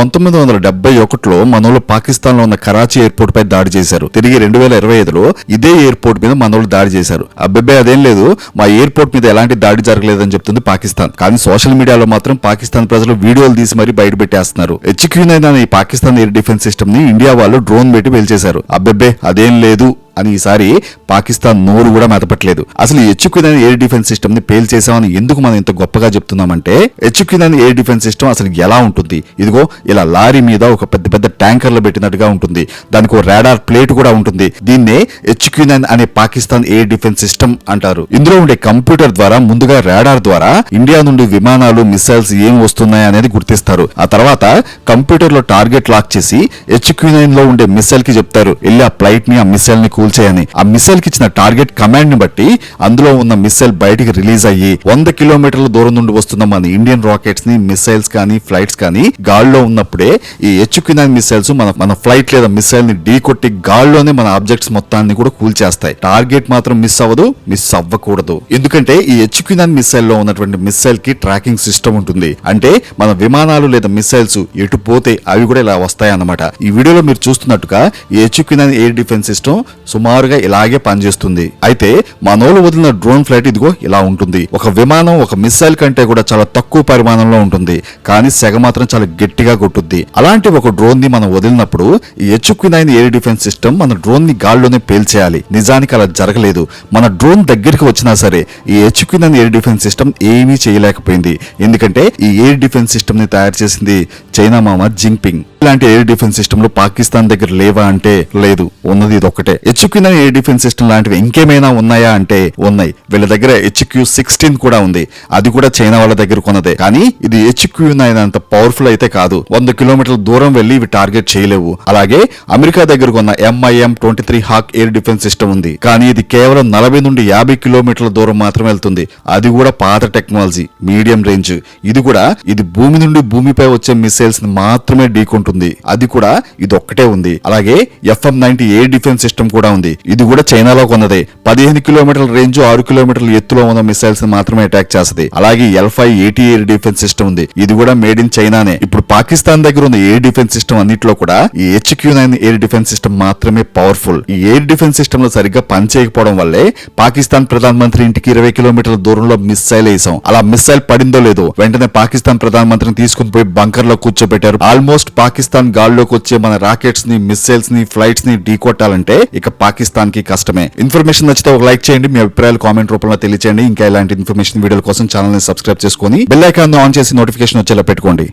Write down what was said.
పంతొమ్మిది వందల డెబ్బై ఒకటిలో మనోళ్ళు పాకిస్తాన్లో ఉన్న కరాచీ ఎయిర్పోర్ట్ పై దాడి చేశారు. తిరిగి రెండు వేల ఇరవై ఐదులో ఇదే ఎయిర్పోర్ట్ మీద మనోళ్ళు దాడి చేశారు. అబ్బాయి అదేం లేదు. మా ఎయిర్పోర్ట్ మీద ఎలాంటి దాడి జరగలేదని చెప్తుంది పాకిస్తాన్. కానీ సోషల్ మీడియాలో మాత్రం పాకిస్తాన్ ప్రజలు వీడియోలు తీసి మరీ బయట పెట్టేస్తున్నారు. హెచ్క్యూ నైన్ ఈ పాకిస్తాన్ ఎయిర్ డిఫెన్స్ సిస్టమ్ని ఇండియా వాళ్ళు డ్రోన్ పెట్టి పేల్చేశారు అబ్బెబ్బే అదేం లేదు అని ఈసారి పాకిస్తాన్ నోరు కూడా మెదపట్లేదు. అసలు ఈ ఎయిర్ డిఫెన్స్ సిస్టమ్ని పేల్చేసామని ఎందుకు మనం ఇంత గొప్పగా చెప్తున్నామంటే హెచ్క్యూనైన్ ఎయిర్ డిఫెన్స్ సిస్టమ్ అసలు ఎలా ఉంటుంది? ఇదిగో ఇలా లారీ మీద ఒక పెద్ద పెద్ద ట్యాంకర్లు పెట్టినట్టుగా ఉంటుంది. దానికి ఒక రాడార్ ప్లేట్ కూడా ఉంటుంది. దీన్నే హెచ్క్యూనైన్ అనే పాకిస్తాన్ ఎయిర్ డిఫెన్స్ సిస్టమ్ అంటారు. ఇందులో ఉండే కంప్యూటర్ ద్వారా ముందుగా రాడార్ ద్వారా ఇండియా నుండి విమానాలు మిసైల్స్ ఏం వస్తున్నాయి అనేది గుర్తిస్తారు. ఆ తర్వాత కంప్యూటర్లో టార్గెట్ లాక్ చేసి హెచ్క్యూనైన్లో ఉండే మిసైల్కి చెప్తారు. వెళ్ళి ఆ ఫ్లైట్ని ఆ మిసైల్ని కూల్చేయని. ఆ మిసైల్కి ఇచ్చిన టార్గెట్ కమాండ్ని బట్టి అందులో ఉన్న మిసైల్ బయటికి రిలీజ్ అయ్యి వంద కిలోమీటర్ల దూరం నుండి వస్తున్న మన ఇండియన్ రాకెట్స్ని మిసైల్స్ కానీ ఫ్లైట్స్ కానీ గాల్లో ఉన్నప్పుడే ఈ హెచ్క్యూనైన్ మిసైల్స్ మన మన ఫ్లైట్ లేదా మిసైల్ని ఢీ కొట్టి గాల్లోనే మన ఆబ్జెక్ట్స్ మొత్తాన్ని కూడా కూల్చేస్తాయి టార్గెట్ మాత్రం మిస్ అవ్వదు మిస్ అవ్వకూడదు. ఎందుకంటే ఈ హెచ్క్యూనైన్ మిసైల్లో ఉన్నటువంటి మిసైల్కి ట్రాకింగ్ సిస్టమ్ ఉంటుంది. అంటే మన విమానాలు లేదా మిసైల్స్ ఎటు పోతే అవి కూడా ఇలా వస్తాయి అన్నమాట ఈ వీడియోలో మీరు చూస్తున్నట్టుగా ఈ హెచ్క్యూనైన్ ఎయిర్ డిఫెన్స్ సిస్టమ్ సుమారుగా ఇలాగే పనిచేస్తుంది. అయితే మనోళ్ళు వదిలిన డ్రోన్ ఫ్లైట్ ఇదిగో ఇలా ఉంటుంది. ఒక విమానం ఒక మిసైల్ కంటే కూడా చాలా తక్కువ పరిమాణంలో ఉంటుంది. కానీ సెగ మాత్రం చాలా గట్టిగా పగలగొట్టుద్ది అలాంటి ఒక డ్రోన్ని మనం వదిలినప్పుడు ఈ హెచ్క్యూనైన్ ఎయిర్ డిఫెన్స్ సిస్టమ్ మన డ్రోన్ని గాల్లోనే పేల్చేయాలి. నిజానికి అలా జరగలేదు. మన డ్రోన్ దగ్గరికి వచ్చినా సరే ఈ హెచ్క్యూనైన్ ఎయిర్ డిఫెన్స్ సిస్టమ్ ఏమీ చేయలేకపోయింది. ఎందుకంటే ఈ ఎయిర్ డిఫెన్స్ సిస్టమ్ని తయారు చేసింది చైనా మామ జింగ్పింగ్ ఇలాంటి ఎయిర్ డిఫెన్స్ సిస్టమ్లో పాకిస్తాన్ దగ్గర లేవా అంటే లేదు. ఉన్నది ఇది ఒక్కటే. హెచ్క్యూనైన్ ఎయిర్ డిఫెన్స్ సిస్టమ్ లాంటివి ఇంకేమైనా ఉన్నాయా అంటే ఉన్నాయి. వీళ్ళ దగ్గర హెచ్క్యూ సిక్స్టీన్ కూడా ఉంది. అది కూడా చైనా వాళ్ళ దగ్గర కొన్నదే. కానీ ఇది హెచ్క్యూ నైన్ అంత పవర్ఫుల్ అయితే కాదు. వంద కిలోమీటర్ల దూరం వెళ్ళి ఇవి టార్గెట్ చేయలేవు. అలాగే అమెరికా దగ్గర ఉన్న MIM twenty three Hawk air defence system ఉంది. కానీ ఇది కేవలం నలభై నుండి యాభై కిలోమీటర్ల దూరం మాత్రమే వెళ్తుంది. అది కూడా పాత టెక్నాలజీ మీడియం రేంజ్. ఇది కూడా ఇది భూమి నుండి భూమిపై వచ్చే మిసైల్స్ని మాత్రమే ఢీకొంటుంది. అది కూడా ఇది ఒక్కటే ఉంది. అలాగే FM ninety air defence system కూడా ఉంది. ఇది కూడా చైనాలో కొన్నదే. పదిహేను కిలోమీటర్ల రేంజ్ ఆరు కిలోమీటర్ల ఎత్తులో ఉన్న మిసైల్స్ని మాత్రమే అటాక్ చేస్తుంది. అలాగే L five eighty air defence system ఉంది. ఇది కూడా మేడ్ ఇన్ చైనానే. ఇప్పుడు పాకిస్తాన్ పాకిస్తాన్ దగ్గర ఉన్న ఎయిర్ డిఫెన్స్ సిస్టమ్ అన్నిట్లో కూడా ఈ HQ nine air defence system మాత్రమే పవర్ఫుల్ ఈ ఎయిర్ డిఫెన్స్ సిస్టమ్లో సరిగ్గా పనిచేయకపోవడం వల్లే పాకిస్తాన్ ప్రధానమంత్రి ఇంటికి ఇరవై కిలోమీటర్ల దూరంలో మిస్సైల్ వేసాం అలా మిస్సైల్ పడిందో లేదో వెంటనే పాకిస్తాన్ ప్రధానమంత్రిని తీసుకుని పోయి బంకర్లో కూర్చోబెట్టారు. ఆల్మోస్ట్ పాకిస్తాన్ గాల్లోకి వచ్చే మన రాకెట్స్ని మిస్సైల్స్ని ఫ్లైట్స్ని ఢీకొట్టాలంటే ఇక పాకిస్తాన్కి కష్టమే. ఇన్ఫర్మేషన్ నచ్చితే ఒక లైక్ చేయండి. మీ అభిప్రాయాలు కామెంట్ రూపంలో తెలియచేయండి. ఇంకా ఇలాంటి ఇన్ఫర్మేషన్ వీడియోల కోసం ఛానల్ని సబ్స్క్రైబ్ చేసుకొని బెల్ ఐకాన్ ఆన్ చేసి నోటిఫికేషన్ వచ్చేలా పెట్టుకోండి.